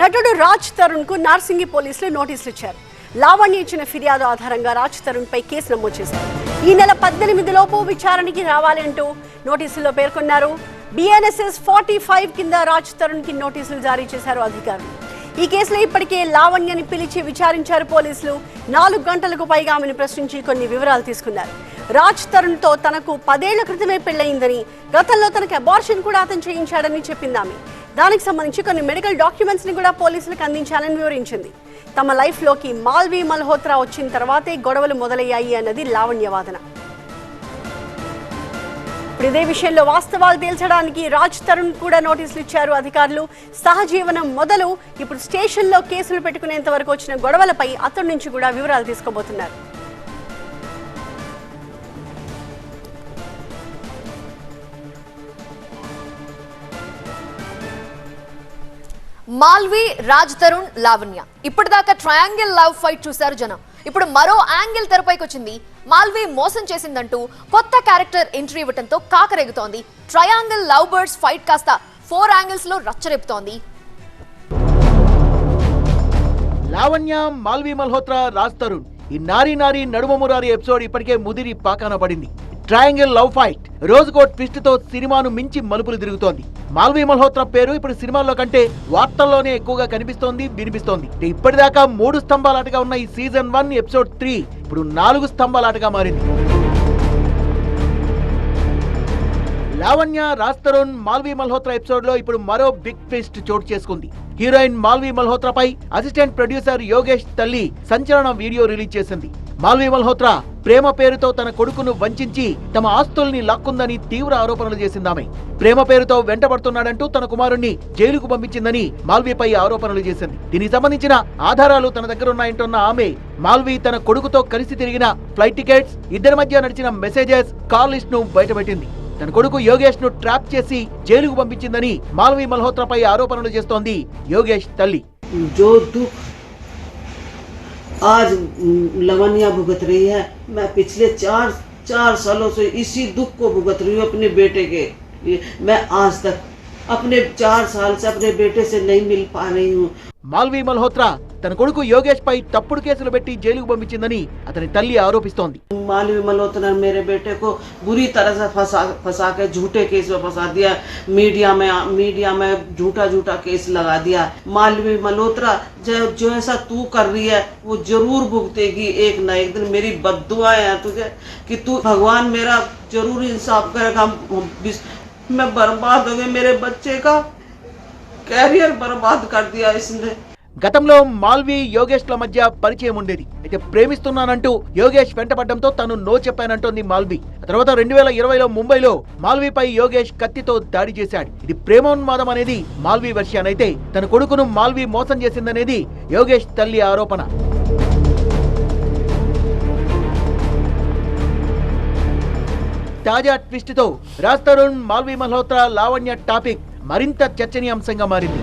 నటుడు రాజ్ తరుణ్కు నార్సింగి పోలీసులు నోటీసులు ఇచ్చారు. లావణ్య ఇచ్చిన ఫిర్యాదు ఆధారంగా రాజ్ తరుణ్ పై కేసు నమోదు చేశారు. ఈ నెల పద్దెనిమిది లోపు విచారణకి రావాలంటూ నోటీసుల్లో పేర్కొన్నారు. బిఎన్ఎస్ఎస్ ఫార్టీ ఫైవ్ కింద రాజ్ తరుణ్కి నోటీసులు జారీ చేశారు అధికారులు. ఈ కేసులో ఇప్పటికే లావణ్యని పిలిచి విచారించారు పోలీసులు. నాలుగు గంటలకు పైగా ఆమెను ప్రశ్నించి కొన్ని వివరాలు తీసుకున్నారు. రాజ్ తరుణ్తో తనకు పదేళ్ళ క్రితమే పెళ్ళయిందని గతంలో తనకు అబార్షన్ కూడా అతను చేయించాడని చెప్పింది ఆమె దానికి సంబంధించి కొన్ని మెడికల్ డాక్యుమెంట్స్ని కూడా పోలీసులకు అందించాలని వివరించింది. తమ లైఫ్లోకి మాల్వీ మల్హోత్రా వచ్చిన తర్వాతే గొడవలు మొదలయ్యాయి అన్నది లావణ్యవాదన ఇప్పుడు ఇదే విషయంలో వాస్తవాలు తేల్చడానికి రాజ్ తరుణ్ కూడా నోటీసులు ఇచ్చారు అధికారులు. సహజీవనం మొదలు ఇప్పుడు స్టేషన్లో కేసులు పెట్టుకునేంత వరకు వచ్చిన గొడవలపై అతడి నుంచి కూడా వివరాలు తీసుకోబోతున్నారు. మాల్వి రాజ్ తరుణ్ లావణ్య. ఇప్పటిదాకా ట్రయాంగిల్ లవ్ ఫైట్ చూశారు జనం. ఇప్పుడు మరో యాంగిల్ తెరపైకి వచ్చింది మాల్వి మోసం చేసిందంటూ కొత్త క్యారెక్టర్ ఎంట్రీ ఇవ్వడంతో కాకరేగుతోంది. ట్రయాంగిల్ లవ్ బర్డ్స్ ఫైట్ కాస్త ఫోర్ యాంగిల్స్లో రచ్చరేపుతోంది. లావణ్య మాల్వి మల్హోత్రా రాజ్ తరుణ్. ఈ నారీ నారీ నడుమ మురారి ఎపిసోడ్ ఇప్పటికే ముదిరి పాకాన పడింది. Triangle love fight. రోజుకో ట్విస్ట్తో సినిమాను మించి మలుపులు తిరుగుతోంది. మాల్వి మల్హోత్రా పేరు ఇప్పుడు సినిమాల్లో కంటే వార్తల్లోనే ఎక్కువగా కనిపిస్తోంది వినిపిస్తోంది. ఇప్పటిదాకా మూడు స్తంభాలాటగా ఉన్న ఈ సీజన్ వన్ ఎపిసోడ్ త్రీ ఇప్పుడు నాలుగు స్తంభాలాటగా మారింది. లావణ్య రాజ్ తరుణ్ మాల్వి మల్హోత్రా ఎపిసోడ్లో ఇప్పుడు మరో బిగ్ ట్విస్ట్ చోటు చేసుకుంది. హీరోయిన్ మాల్వి మల్హోత్రాపై అసిస్టెంట్ ప్రొడ్యూసర్ యోగేష్ తల్లి సంచలన వీడియో రిలీజ్ చేసింది. మాల్వి మల్హోత్రా ప్రేమ పేరుతో తన కొడుకును వంచించి తమ ఆస్తుల్ని లాక్కుందని తీవ్ర ఆరోపణలు చేసిందామె. ప్రేమ పేరుతో వెంటబడుతున్నాడంటూ తన కుమారుణ్ణి జైలుకు పంపించిందని మాల్వీపై ఆరోపణలు చేసింది. దీనికి సంబంధించిన ఆధారాలు తన దగ్గర ఉన్నాయంటున్న ఆమె మాల్వీ తన కొడుకుతో కలిసి తిరిగిన ఫ్లైట్ టికెట్స్ ఇద్దరి మధ్య నడిచిన మెసేజెస్ కాల్ లిస్ట్ను బయటపెట్టింది. తన కొడుకు యోగేష్ను ట్రాప్ చేసి జైలుకు పంపించిందని మాల్వీ మల్హోత్రాపై ఆరోపణలు చేస్తోంది యోగేష్ తల్లి. आज लवनिया भुगत रही है मैं पिछले चार चार सालों से इसी दुख को भुगत रही हूँ अपने बेटे के। मैं आज तक अपने चार साल से अपने बेटे से नहीं मिल पा रही हूँ మాల్వి మల్హోత్రా తన కొడుకు యోగేష్ పై తప్పుడు కేసులు పెట్టి జైలుకు పంపించిందని అతని తల్లి ఆరోపిస్తోంది मालवी मल्होत्रा ने मेरे बेटे को बुरी तरह से फंसा फंसा के झूठे केस में फंसा दिया मीडिया में मीडिया में झूठा झूठा केस लगा दिया मालवी मल्होत्रा जो जो ऐसा तू कर रही है वो जरूर भुगतेगी एक न एक दिन मेरी बददुआएं हैं तुझे कि तू भगवान मेरा जरूर इंसाफ करेगा हम- बिस- मैं बर्बाद हो गई मेरे बच्चे का कैरियर बर्बाद कर दिया इसने గతంలో మాల్వి యోగేష్ల మధ్య పరిచయం ఉండేది అయితే ప్రేమిస్తున్నానంటూ యోగేష్ వెంటపడడంతో తను నో చెప్పానంటోంది మాల్వి ఆ తర్వాత రెండు వేల ఇరవైలో ముంబైలో మాల్వీపై యోగేష్ కత్తితో దాడి చేశాడు ఇది ప్రేమోన్మాదం అనేది మాల్వి వెర్షన్ అయితే తన కొడుకును మాల్వి మోసం చేసిందనేది యోగేష్ తల్లి ఆరోపణ తాజా ట్విస్ట్తో రాజ్ తరుణ్ మాల్వి మల్హోత్రా లావణ్య టాపిక్ మరింత చర్చనీయాంశంగా మారింది.